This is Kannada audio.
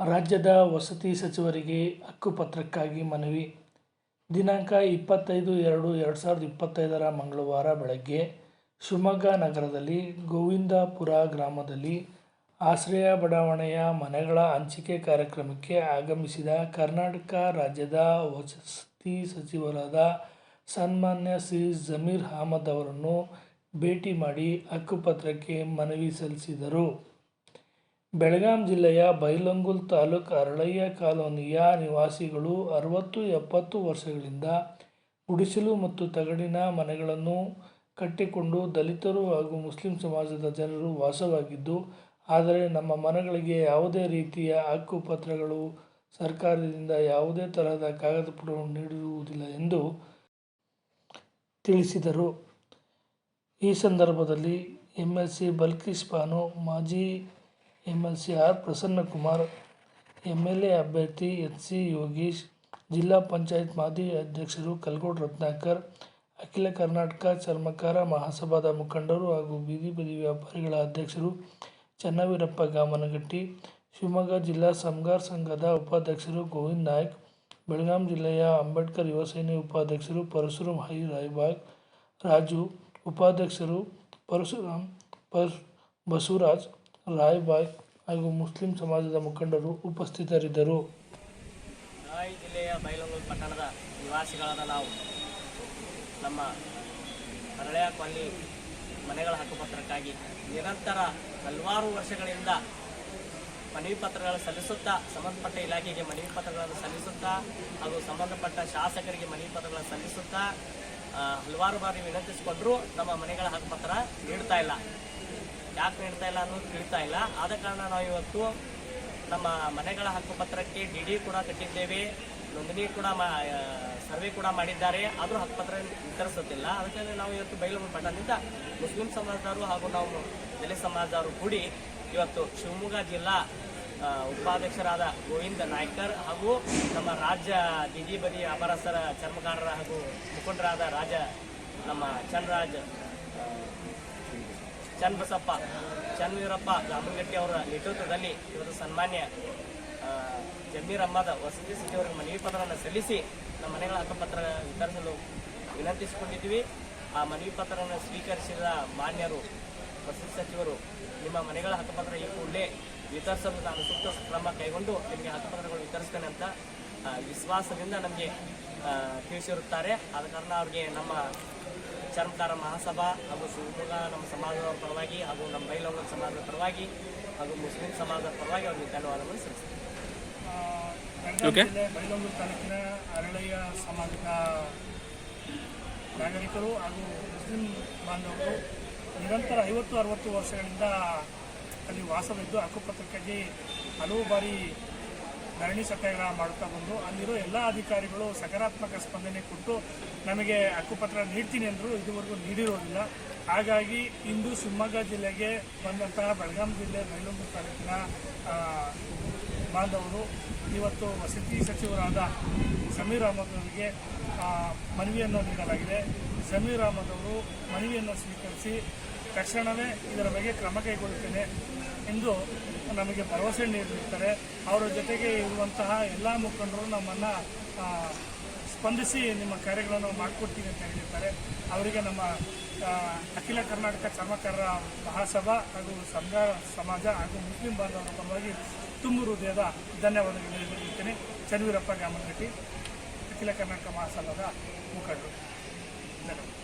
ರಾಜ್ಯದ ವಸತಿ ಸಚಿವರಿಗೆ ಹಕ್ಕುಪತ್ರಕ್ಕಾಗಿ ಮನವಿ. ದಿನಾಂಕ ಇಪ್ಪತ್ತೈದು ಎರಡು ಎರಡು ಸಾವಿರದ ಇಪ್ಪತ್ತೈದರ ಮಂಗಳವಾರ ಬೆಳಗ್ಗೆ ಶಿವಮೊಗ್ಗ ನಗರದಲ್ಲಿ ಗೋವಿಂದಪುರ ಗ್ರಾಮದಲ್ಲಿ ಆಶ್ರಯ ಬಡಾವಣೆಯ ಮನೆಗಳ ಹಂಚಿಕೆ ಕಾರ್ಯಕ್ರಮಕ್ಕೆ ಆಗಮಿಸಿದ ಕರ್ನಾಟಕ ರಾಜ್ಯದ ವಸತಿ ಸಚಿವರಾದ ಸನ್ಮಾನ್ಯ ಶ್ರೀ ಜಮೀರ್ ಅಹಮದ್ ಅವರನ್ನು ಭೇಟಿ ಮಾಡಿ ಹಕ್ಕುಪತ್ರಕ್ಕೆ ಮನವಿ ಸಲ್ಲಿಸಿದರು. ಬೆಳಗಾಂ ಜಿಲ್ಲೆಯ ಬೈಲಂಗುಲ್ ತಾಲೂಕ್ ಅರಳಯ್ಯ ಕಾಲೋನಿಯ ನಿವಾಸಿಗಳು ಅರವತ್ತು ಎಪ್ಪತ್ತು ವರ್ಷಗಳಿಂದ ಗುಡಿಸಲು ಮತ್ತು ತಗಡಿನ ಮನೆಗಳನ್ನು ಕಟ್ಟಿಕೊಂಡು ದಲಿತರು ಹಾಗೂ ಮುಸ್ಲಿಂ ಸಮಾಜದ ಜನರು ವಾಸವಾಗಿದ್ದು, ಆದರೆ ನಮ್ಮ ಮನೆಗಳಿಗೆ ಯಾವುದೇ ರೀತಿಯ ಹಕ್ಕುಪತ್ರಗಳು ಸರ್ಕಾರದಿಂದ ಯಾವುದೇ ತರಹದ ಕಾಗದಪತ್ರವನ್ನು ನೀಡಿರುವುದಿಲ್ಲ ಎಂದು ತಿಳಿಸಿದರು. ಈ ಸಂದರ್ಭದಲ್ಲಿ ಎಂ ಎಲ್ ಸಿ ಬಲ್ಕಿಸ್ ಮಾಜಿ M L C R Prasannakumar M L A ಅಭ್ಯರ್ಥಿ ಎಚ್ ಸಿ ಯೋಗೀಶ್, ಜಿಲ್ಲಾ ಪಂಚಾಯತ್ ಮಾಜಿ ಅಧ್ಯಕ್ಷರು ಕಲ್ಗೋಡ್ ರತ್ನಾಕರ್, ಅಖಿಲ ಕರ್ನಾಟಕ ಚರ್ಮಕಾರ ಮಹಾಸಭಾದ ಮುಖಂಡರು ಹಾಗೂ ಬೀದಿ ಬದಿ ವ್ಯಾಪಾರಿಗಳ ಅಧ್ಯಕ್ಷರು ಚನ್ನವೀರಪ್ಪ ಗಾಮನಗಟ್ಟಿ, ಶಿವಮೊಗ್ಗ ಜಿಲ್ಲಾ ಸಮಗಾರ್ ಸಂಘದ ಉಪಾಧ್ಯಕ್ಷರು ಗೋವಿಂದ್ ನಾಯ್ಕ್, ಬೆಳಗಾಂ ಜಿಲ್ಲೆಯ ಅಂಬೇಡ್ಕರ್ ಯುವ ಸೇನೆ ಉಪಾಧ್ಯಕ್ಷರು ಪರಶುರಾಮ್ ಹೈ ರಾಯಬಾಗ್, ರಾಜು ಉಪಾಧ್ಯಕ್ಷರು ಪರಶುರಾಮ್ ಪರ್ ಬಸವರಾಜ್ ರಾಯಬಾಗ್ ಹಾಗೂ ಮುಸ್ಲಿಂ ಸಮಾಜದ ಮುಖಂಡರು ಉಪಸ್ಥಿತರಿದ್ದರು. ಬೆಳಗಾವಿ ಜಿಲ್ಲೆಯ ಬೈಲಹೊಂಗಲ ಪಟ್ಟಣದ ನಿವಾಸಿಗಳಾದ ನಾವು. ನಮ್ಮ ಹರಳೆಯ ಕೊಲ್ಲಿ ಮನೆಗಳ ಹಕ್ಕುಪತ್ರಕ್ಕಾಗಿ ನಿರಂತರ ಹಲವಾರು ವರ್ಷಗಳಿಂದ ಮನವಿ ಪತ್ರಗಳನ್ನು ಸಲ್ಲಿಸುತ್ತಾ, ಸಂಬಂಧಪಟ್ಟ ಇಲಾಖೆಗೆ ಮನವಿ ಪತ್ರಗಳನ್ನು ಸಲ್ಲಿಸುತ್ತಾ ಹಾಗೂ ಸಂಬಂಧಪಟ್ಟ ಶಾಸಕರಿಗೆ ಮನವಿ ಪತ್ರಗಳನ್ನು ಸಲ್ಲಿಸುತ್ತಾ ಹಲವಾರು ಬಾರಿ ವಿನಂತಿಸಿಕೊಂಡರೂ ನಮ್ಮ ಮನೆಗಳ ಹಕ್ಕುಪತ್ರ ನೀಡ್ತಾ ಇಲ್ಲ. ಯಾಕೆ ನೀಡ್ತಾ ಇಲ್ಲ ಅನ್ನೋದು ತಿಳಿತಾ ಇಲ್ಲ. ಆದ ಕಾರಣ ನಾವು ಇವತ್ತು ನಮ್ಮ ಮನೆಗಳ ಹಕ್ಕುಪತ್ರಕ್ಕೆ ಡಿ ಡಿ ಕೂಡ ಕಟ್ಟಿದ್ದೇವೆ. ನೋಂದಣಿ ಕೂಡ ಸರ್ವೆ ಕೂಡ ಮಾಡಿದ್ದಾರೆ. ಆದರೂ ಹಕ್ಕುಪತ್ರ ವಿತರಿಸುತ್ತಿಲ್ಲ. ಅದಕ್ಕೆ ನಾವು ಇವತ್ತು ಬೈಲೂರು ಪಟ್ಟಣದಿಂದ ಮುಸ್ಲಿಂ ಸಮಾಜದವರು ಹಾಗೂ ನಾವು ದಲಿತ ಸಮಾಜದವರು ಕೂಡಿ ಇವತ್ತು ಶಿವಮೊಗ್ಗ ಜಿಲ್ಲಾ ಉಪಾಧ್ಯಕ್ಷರಾದ ಗೋವಿಂದ ನಾಯ್ಕರ್ ಹಾಗೂ ನಮ್ಮ ರಾಜ್ಯ ಬೀದಿ ಬದಿ ಅಪರಸರ ಚರ್ಮಕಾರರ ಹಾಗೂ ಮುಖಂಡರಾದ ರಾಜ ನಮ್ಮ ಚಂದ್ರರಾಜ್ ಆ, ಚನ್ನಬಸಪ್ಪ ಚನ್ನವೀರಪ್ಪ ಗಾಮನಗಟ್ಟಿ ಅವರ ನೇತೃತ್ವದಲ್ಲಿ ಇವತ್ತು ಸನ್ಮಾನ್ಯ ಜಮೀರ್ ವಸತಿ ಸಚಿವರಿಗೆ ಮನವಿ ಪತ್ರವನ್ನು ಸಲ್ಲಿಸಿ ನಮ್ಮ ಮನೆಗಳ ಹಕ್ಕಪತ್ರ ವಿತರಿಸಲು ವಿನಂತಿಸಿಕೊಂಡಿದ್ದೀವಿ. ಆ ಮನವಿ ಪತ್ರವನ್ನು ಸ್ವೀಕರಿಸಿದ ಮಾನ್ಯರು, ವಸತಿ ಸಚಿವರು ನಿಮ್ಮ ಮನೆಗಳ ಹಕ್ಕಪತ್ರ ಈ ಕೂಡಲೇ ವಿತರಿಸಲು ನಾನು ಸೂಕ್ತ ಕ್ರಮ ಕೈಗೊಂಡು ನಿಮಗೆ ಹಕ್ಕಪತ್ರಗಳು ವಿತರಿಸ್ತೇನೆ ಅಂತ ವಿಶ್ವಾಸದಿಂದ ನಮಗೆ ತಿಳಿಸಿರುತ್ತಾರೆ. ಆದ ಕಾರಣ ಅವ್ರಿಗೆ ನಮ್ಮ ಚರ್ಮಕಾರ ಮಹಾಸಭಾ ಹಾಗೂ ಶಿವಮೊಗ್ಗ ನಮ್ಮ ಸಮಾಜದ ಪರವಾಗಿ ಹಾಗೂ ನಮ್ಮ ಬೈಲೋಗ ಸಮಾಜದ ಪರವಾಗಿ ಹಾಗೂ ಮುಸ್ಲಿಂ ಸಮಾಜದ ಪರವಾಗಿ ಅವರಿಗೆ ಧನ್ಯವಾದಗಳು ಸಲ್ಲಿಸ್ತೀನಿ ಬೈಲೋಗ ಜಿಲ್ಲೆ ತಾಲೂಕಿನ ಅರಳಯ್ಯ ಸಮಾಜದ ನಾಗರಿಕರು ಹಾಗೂ ಮುಸ್ಲಿಂ ಬಾಂಧವರು ನಿರಂತರ ಐವತ್ತು ಅರವತ್ತು ವರ್ಷಗಳಿಂದ ಅಲ್ಲಿ ವಾಸವಿದ್ದು ಹಕ್ಕುಪತ್ರಕ್ಕಾಗಿ ಹಲವು ಬಾರಿ ಧರಣಿ ಸತ್ಯಾಗ್ರಹ ಮಾಡುತ್ತಾ ಬಂದು ಅಲ್ಲಿರೋ ಎಲ್ಲ ಅಧಿಕಾರಿಗಳು ಸಕಾರಾತ್ಮಕ ಸ್ಪಂದನೆ ಕೊಟ್ಟು ನಮಗೆ ಹಕ್ಕುಪತ್ರ ನೀಡ್ತೀನಿ ಅಂದರು ಇದುವರೆಗೂ ನೀಡಿರೋದಿಲ್ಲ. ಹಾಗಾಗಿ ಇಂದು ಶಿವಮೊಗ್ಗ ಜಿಲ್ಲೆಗೆ ಬಂದಂತಹ ಬೆಳಗಾಂ ಜಿಲ್ಲೆ ಬೆಂಗಳೂರು ತಾಲೂಕಿನ ಬಾಂಧವರು ಇವತ್ತು ವಸತಿ ಸಚಿವರಾದ ಸಮೀರ್ ಅಹಮದ್ ಅವರಿಗೆ ಮನವಿಯನ್ನು ನೀಡಲಾಗಿದೆ. ಸಮೀರ್ ಅಹಮದ್ ಅವರು ಮನವಿಯನ್ನು ಸ್ವೀಕರಿಸಿ ತಕ್ಷಣವೇ ಇದರ ಬಗ್ಗೆ ಕ್ರಮ ಕೈಗೊಳ್ಳುತ್ತೇನೆ ಎಂದು ನಮಗೆ ಭರವಸೆ ನೀಡಿರುತ್ತಾರೆ. ಅವರ ಜೊತೆಗೆ ಇರುವಂತಹ ಎಲ್ಲ ಮುಖಂಡರು ನಮ್ಮನ್ನು ಸ್ಪಂದಿಸಿ ನಿಮ್ಮ ಕಾರ್ಯಗಳನ್ನು ಮಾಡಿಕೊಡ್ತೀವಿ ಅಂತ ಹೇಳಿರ್ತಾರೆ. ಅವರಿಗೆ ನಮ್ಮ ಅಖಿಲ ಕರ್ನಾಟಕ ಚರ್ಮಕಾರರ ಮಹಾಸಭಾ ಹಾಗೂ ಸಂಘ, ಸಮಾಜ ಹಾಗೂ ಮುಸ್ಲಿಂ ಬಾಂಧವರ ಪರವಾಗಿ ತುಂಬು ಹೃದಯದ ಧನ್ಯವಾದಗಳನ್ನು ನೀಡುತ್ತೇನೆ ಚನ್ನವೀರಪ್ಪ ಗಾಮನಗಟ್ಟಿ ಅಖಿಲ ಕರ್ನಾಟಕ ಮಹಾಸಭಾದ ಮುಖಂಡರು. ಧನ್ಯವಾದ.